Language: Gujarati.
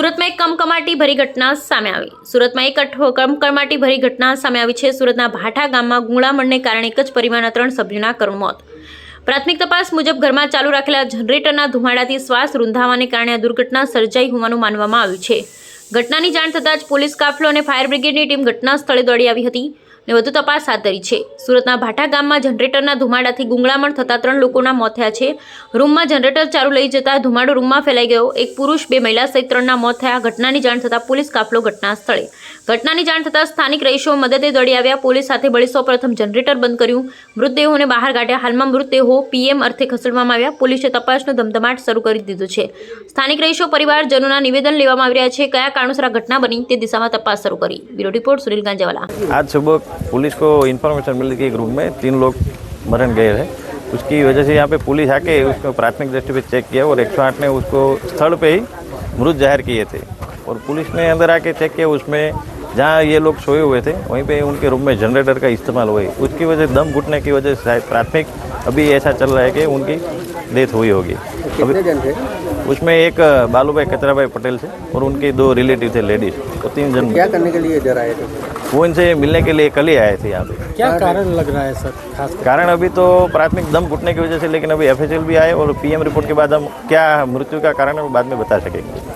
સુરતમાં એક કમકમાટી ભરી ઘટના સામે આવી. સુરતમાં એક કમકમાટી ભરી ઘટના સામે આવી છે. સુરતના ભાઠા ગામમાં ગુંગળામણને કારણે એક જ પરિવારના ત્રણ સભ્યોના કરુણ મોત. પ્રાથમિક તપાસ મુજબ ઘરમાં ચાલુ રાખેલા જનરેટરના ધુમાડાથી શ્વાસ રૂંધાવાને કારણે આ દુર્ઘટના સર્જાઈ હોવાનું માનવામાં આવ્યું છે. ઘટનાની જાણ થતાં જ પોલીસ કાફલો અને ફાયર બ્રિગેડની ટીમ ઘટના સ્થળે દોડી આવી હતી. ને વધુ તપાસ હાથ ધરી છે. સુરતના ભાટા ગામમાં જનરેટરના ધુમાડાથી ગુંગળામણ થતા ત્રણ લોકોના મોત થયા છે. રૂમમાં જનરેટર ચાલુ લઈ જતા ધુમાડો રૂમમાં ફેલાઈ ગયો. એક પુરુષ, બે મહિલા સહિત ત્રણના મોત થયા. ઘટનાની જાણ થતાં પોલીસ કાફલો ઘટના સ્થળે. ઘટનાની જાણ થતાં સ્થાનિક રહીશો મદદે દોડી આવ્યા. પોલીસ સાથે બળી સૌપ્રથમ જનરેટર બંધ કર્યું. મૃતદેહોને બહાર કાઢ્યા. હાલમાં મૃતદેહો પીએમ અર્થે ખસેડવામાં આવ્યા. પોલીસે તપાસનો ધમધમાટ શરૂ કરી દીધો છે. સ્થાનિક રહીશો પરિવારજનોના નિવેદન લેવામાં આવી રહ્યા છે. કયા કારણોસર આ ઘટના બની તે દિશામાં તપાસ શરૂ કરી. Bureau report Sunil Ganjawala. આજ સુબહ पुलिस को इन्फॉर्मेशन मिली कि एक रूम में तीन लोग मरण गए हैं। उसकी वजह से यहाँ पे पुलिस आके उसको प्राथमिक दृष्टि पे चेक किया और 108 ने उसको स्थल पे ही मृत ज़ाहिर किए थे। और पुलिस ने अंदर आके चेक किया उसमें जहाँ ये लोग सोए हुए थे वहीं पे उनके रूम में जनरेटर का इस्तेमाल हुआ। उसकी वजह दम घुटने की वजह से शायद प्राथमिक अभी ऐसा चल रहा है कि उनकी डेथ हुई होगी। कितने जन थे? उसमें एक बालूभाई कचराभाई पटेल थे और उनके दो रिलेटिव थे लेडीज़ तो तीन जन क्या करने के लिए इधर आए थे? वो इनसे मिलने के लिए कल ही आए थे यहाँ पे। क्या कारण लग रहा है सर खास कारण अभी तो प्राथमिक दम घुटने की वजह से लेकिन अभी एफ़ भी आए और पीएम रिपोर्ट के बाद हम क्या मृत्यु का कारण है वो बाद में बता सकेंगे।